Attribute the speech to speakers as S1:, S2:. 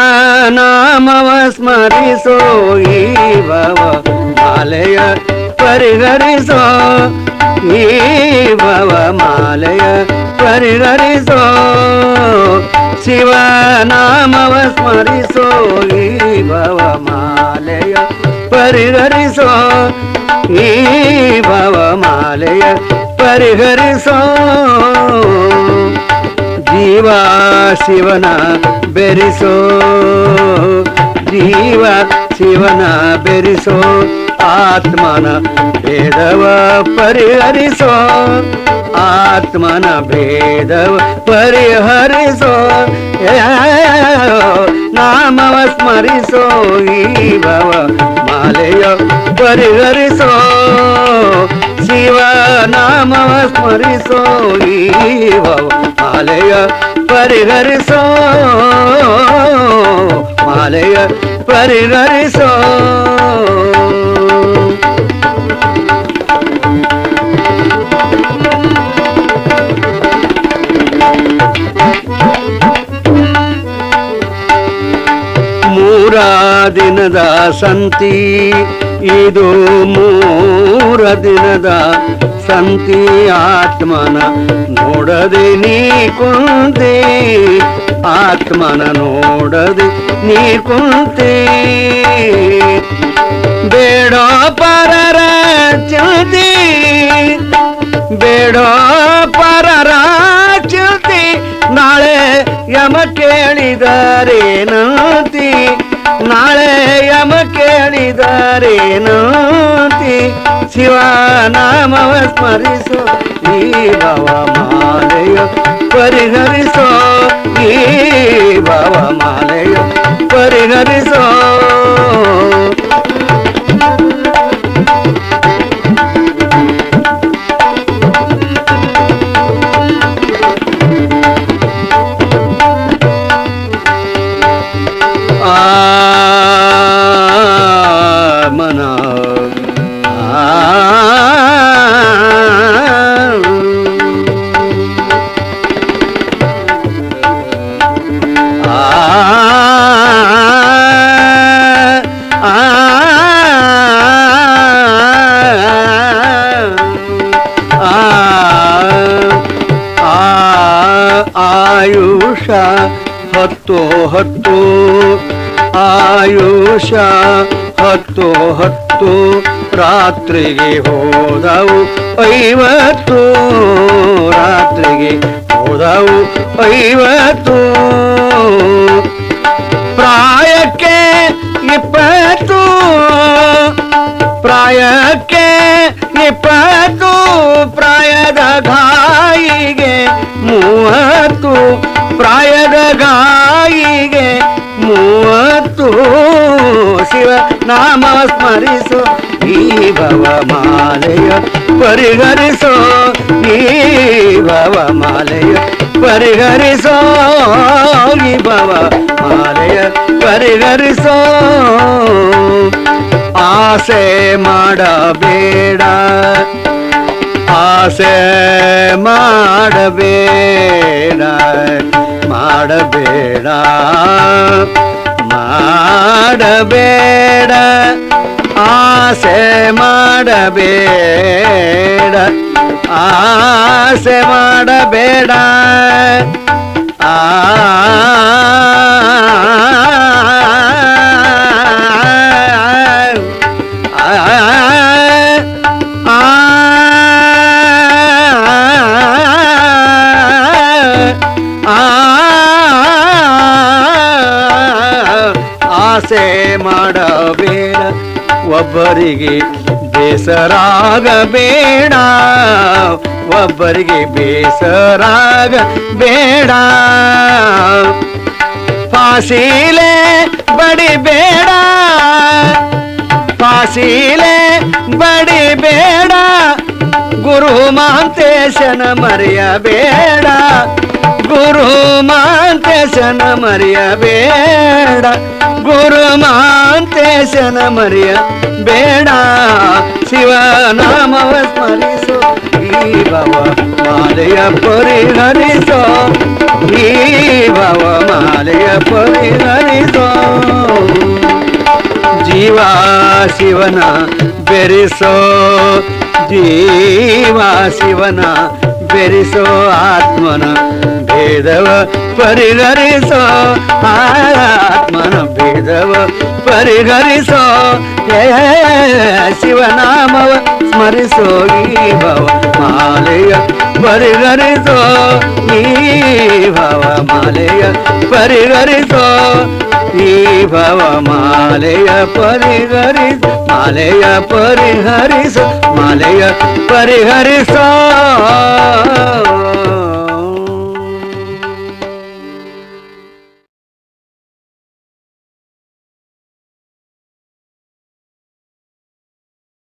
S1: శివనామవ స్మరిసో ఈ భవ మాలయ పరిహరిసో ఈ భవ మాలయ పరిహరిసో ಶಿವನಾಮವ ಸ್ಮರಿಸೋ ಈ ಭವ ಮಾಲೆಯ ಪರಿಹರಿಸೋ ಈ ಭವ ಮಾಲೆಯ ಪರಿಹರಿಸೋ ಜೀವ ಶಿವನ ಬೆರಿಸೋ ಜೀವ ಶಿವನ ಬೆರಿಸೋ ಆತ್ಮನ ಭೇದವ ಪರಿಹರಿಸೋ ಆತ್ಮನ ಭೇದವ ಪರಿಹರಿಸೋ ಏ, ನಾಮವ ಸ್ಮರಿಸೋ ಈ ಭವ ಮಾಲೆಯ ಪರಿಹರಿಸೋ ಶಿವ ನಾಮವ ಸ್ಮರಿಸೋ ಈ ಭವ ಮಾಲೆಯ பரிகரிசோ மாலைய பரிகரிசோ ದಿನದ ಸಂತಿ. ಇದು ಮೂರ ದಿನದ ಸಂತಿ. ಆತ್ಮನ ನೋಡದೆ ನೀ ಕುಂತೆ. ಆತ್ಮನ ನೋಡದೆ ನೀ ಕುಂತೆ. ಬೇಡ ಪರರ ಚ್ಯುತಿ. ಬೇಡೋ ಪರರ ಚ್ಯುತಿ. ನಾಳೆ ಯಮ ಕೇಳಿದರೆ ನಂತಿ ನಾಳೆ ಯಮ ಕೇಳಿದರೆ ನಂತಿ ಶಿವ ನಾಮವ ಸ್ಮರಿಸೋ ಈ ಭವ ಮಾಲೆಯ ಪರಿಹರಿಸೋ ಈ ಭವ ಮಾಲೆಯ ಪರಿಹರಿಸೋ ಹತ್ತು ಹತ್ತು ಆಯುಷ ಹತ್ತು ಹತ್ತು ರಾತ್ರಿಗೆ ಹೋದವು ಐವತ್ತು ರಾತ್ರಿಗೆ ಹೋದವು ಐವತ್ತು ಪ್ರಾಯಕ್ಕೆ ಇಪ್ಪತ್ತು ಪ್ರಾಯಕ್ಕೆ ಇಪ್ಪತ್ತು ಪ್ರಾಯದ ಗಾಯಿಗೆ ಮೂವತ್ತು ಪ್ರಾಯದ ಗಾಯಿಗೆ ಮೂವತ್ತು ಶಿವ ನಾಮ ಸ್ಮರಿಸೋ ಈ ಭವ ಮಾಲೆಯ ಪರಿಹರಿಸೋ ಈ ಭವ ಮಾಲೆಯ ಪರಿಹರಿಸೋ ಈ ಭವ ಮಾಲೆಯ ಪರಿಹರಿಸೋ. ಆಸೆ ಮಾಡಬೇಡ ಆಸೆ ಮಾಡಬೇಡ. ಮಾಡಬೇಡ ಮಾಡಬೇಡ ಆಸೆ ಮಾಡಬೇಡ ಆಸೆ ಮಾಡಬೇಡ. ಒಬ್ಬರಿಗೆ ಬೇಸರಾಗಬೇಡ. ಒಬ್ಬರಿಗೆ ಬೇಸರಾಗ ಬೇಡ ಫಾಸಿಲೆ ಬಡಿಬೇಡ. ಫಾಸಿಲೆ ಬಡಿಬೇಡ. ಗುರು ಮಾಂತೇಶನ ಮರೆಯಬೇಡ. ಮಾಂತೇಶನ ಮರೆಯಬೇಡ ಗುರು ಮಾಂತೇಶನ ಮರೆಯ ಬೇಡ ಶಿವನಾಮವ ಸ್ಮರಿಸು ಈ ಭವ ಮಾಲೆಯ ಪರಿಹರಿಸೋ ಈ ಭವ ಮಾಲೆಯ ಪರಿಹರಿಸೋ ಜೀವ ಶಿವನ ಬೆರೆಸೋ ಜೀವ ಶಿವನ ಬೆರೆಸೋ ಆತ್ಮನ భేదవ పరిహరిసో ఆత్మన భేదవ పరిహరిసో శివనామవ స్మరిసో ఈ భవ మాలయ పరిహరిసో. ఈ భవ మాలయ పరిహరిసో. ఈ భవ మాలయ పరిహరిస మాలయ పరిహరిస మాలయ పరిహరిసో.